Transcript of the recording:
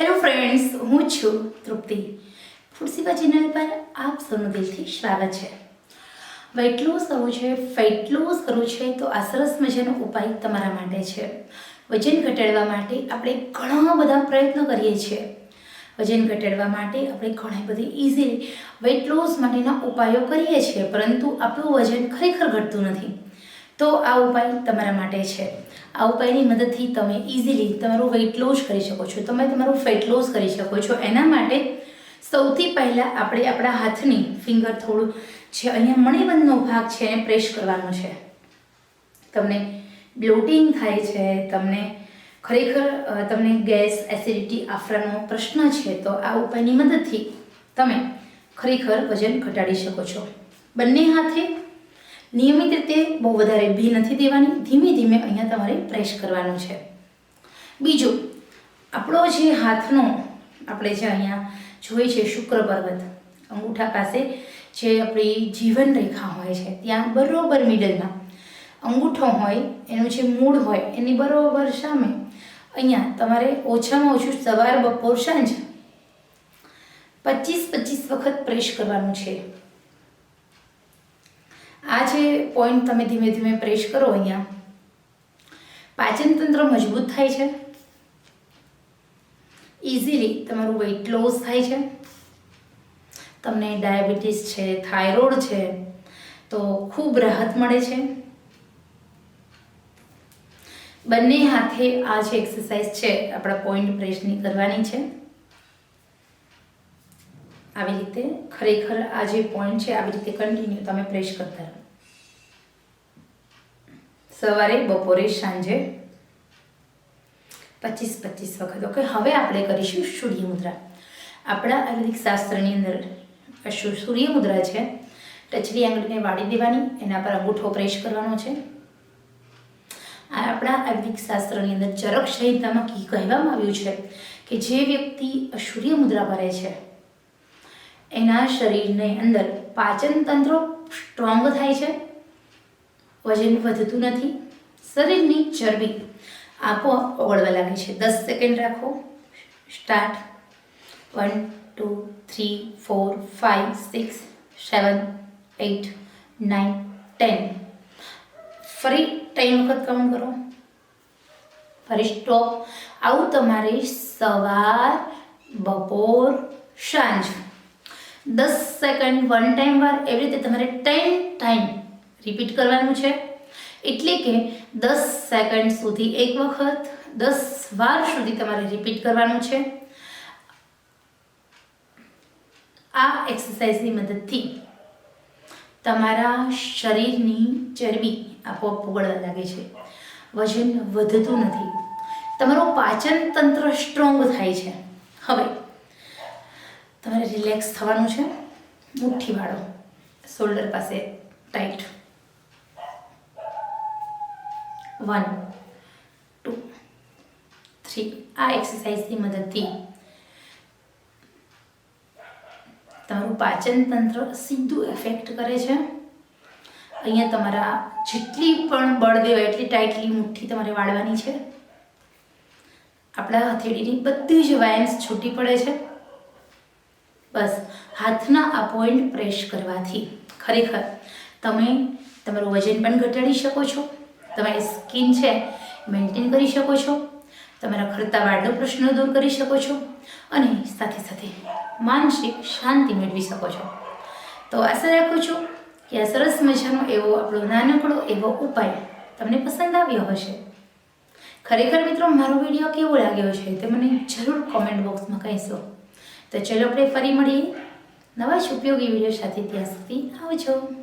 Hello friends હું છું તૃપ્તિ. ફૂડસીવા channel પર આપ સૌનું દિલથી સ્વાગત છે. વેટ લોસ કરવું છે ફેટ લોસ કરવું છે, તો આ સરસ મજાનો ઉપાય તમારા માટે છે. વજન ઘટાડવા માટે આપણે ઘણા બધા પ્રયત્નો કરીએ છીએ. વજન ઘટાડવા માટે આપણે ઘણી બધી ઇઝીલી વેટ લોસ માટેના ઉપાયો કરીએ છીએ, પરંતુ આપણું વજન ખરેખર ઘટતું નથી. તો આ ઉપાય તમારા માટે છે. આ ઉપાયની મદદથી તમે ઇઝીલી તમારું વેઇટ લોસ કરી શકો છો. તમે તમારું ફેટ લોસ કરી શકો છો. એના માટે સૌથી પહેલાં આપણે આપણા હાથની ફિંગર થોડું છે અહીંયા મણિબંધનો ભાગ છે એને પ્રેસ કરવાનો છે. તમને બ્લોટિંગ થાય છે, તમને ખરેખર તમને ગેસ એસિડિટી આફરાનો પ્રશ્ન છે, તો આ ઉપાયની મદદથી તમે ખરેખર વજન ઘટાડી શકો છો. બંને હાથે નિયમિત રીતે બહુ વધારે ભી નથી દેવાની, ધીમે ધીમે અહીંયા તમારે પ્રેસ કરવાનું છે. બીજું, આપણો જે હાથનો આપણે જે અહીંયા જોઈએ છે શુક્ર પર્વત, અંગૂઠા પાસે જે આપણી જીવન રેખા હોય છે, ત્યાં બરોબર મિડલમાં અંગૂઠો હોય, એનું જે મૂળ હોય, એની બરોબર સામે અહીંયા તમારે ઓછામાં ઓછું સવાર બપોર સાંજ પચીસ પચીસ વખત પ્રેસ કરવાનું છે. જે પોઈન્ટ તમે ધીમે ધીમે પ્રેસ કરો અહીંયા. પાચન તંત્ર મજબૂત થાય છે. ઇઝીલી તમારું વેઇટ લોસ થાય છે. તમને ડાયાબિટીસ છે થાઇરોઇડ છે, તો ખૂબ રાહત મળે છે. બંને હાથે આ જે એક્સરસાઇઝ છે, આપણા પોઈન્ટ પ્રેસની કરવાની છે. આવી રીતે ખરેખર આ જે પોઈન્ટ છે, આવી રીતે કન્ટિન્યુ તમે પ્રેસ કરતા રહો. સવારે, બપોરે, સાંજે પચીસ પચીસ વખત. ઓકે, હવે આપણે કરીશું સૂર્ય મુદ્રા આપણા આયુર્વેદિક શાસ્ત્રની અંદર સૂર્ય મુદ્રા છે. ટચલી આંગળીને વાળી દેવાની, એના પર અંગૂઠો પ્રેસ કરવાનો છે. આ આપણા આયુર્વેદિક શાસ્ત્રની અંદર ચરક સંહિતામાં કી કહેવામાં આવ્યું છે કે જે વ્યક્તિ સૂર્ય મુદ્રા કરે છે, એના શરીરને અંદર પાચન તંત્ર સ્ટ્રોંગ થાય છે વજન વધતું નથી, શરીરની ચરબી આપોઆપ ઓગળવા લાગે છે. દસ સેકન્ડ રાખો. Start one two three four five six seven eight nine ten ફરી ત્રણ વખત કાઉન્ટ કરો. ફરી સ્ટોપ આવું તમારે સવાર, બપોર, સાંજ. દસ સેકન્ડ વન ટાઈમ વાર એવી રીતે તમારે ટેન ટાઈમ રિપીટ કરવાનું છે. એટલે કે દસ સેકન્ડ સુધી એક વખત, દસ વાર સુધી તમારે રિપીટ કરવાનું છે. આ એક્સરસાઇઝની મદદથી તમારા શરીરની ચરબી આપોઆપ ઓગળવા લાગે છે. વજન વધતું નથી. તમારું પાચન તંત્ર સ્ટ્રોંગ થાય છે. હવે તમારે રિલેક્સ થવાનું છે. મુઠ્ઠી વાળો શોલ્ડર પાસે ટાઈટ વન ટુ થ્રી આ એક્સરસાઇઝની મદદથી તમારું પાચન તંત્ર સીધું એફેક્ટ કરે છે. અહીંયા તમારા જેટલી પણ બળ દેવાય, એટલી ટાઈટલી મુઠ્ઠી તમારે વાળવાની છે. આપણા હથેળીની બધી જ વાયન્સ છૂટી પડે છે. બસ, હાથના આ પોઈન્ટ પ્રેસ કરવાથી ખરેખર તમે તમારું વજન પણ ઘટાડી શકો છો. તમારી સ્કિન છે, મેન્ટેન કરી શકો છો. તમારા ખરતા વાળનો પ્રશ્ન દૂર કરી શકો છો. અને સાથે સાથે માનસિક શાંતિ મેળવી શકો છો. તો આશા રાખું છું કે આ સરસ મજાનો એવો આપણો નાનકડો એવો ઉપાય તમને પસંદ આવ્યો હશે. ખરેખર મિત્રો, મારો વીડિયો કેવો લાગ્યો છે તે મને જરૂર કોમેન્ટ બોક્સમાં કહેશો. તો ચલો આપણે ફરી મળીએ. નવા જ ઉપયોગી વીડિયો સાથે ત્યાં સુધી આવજો.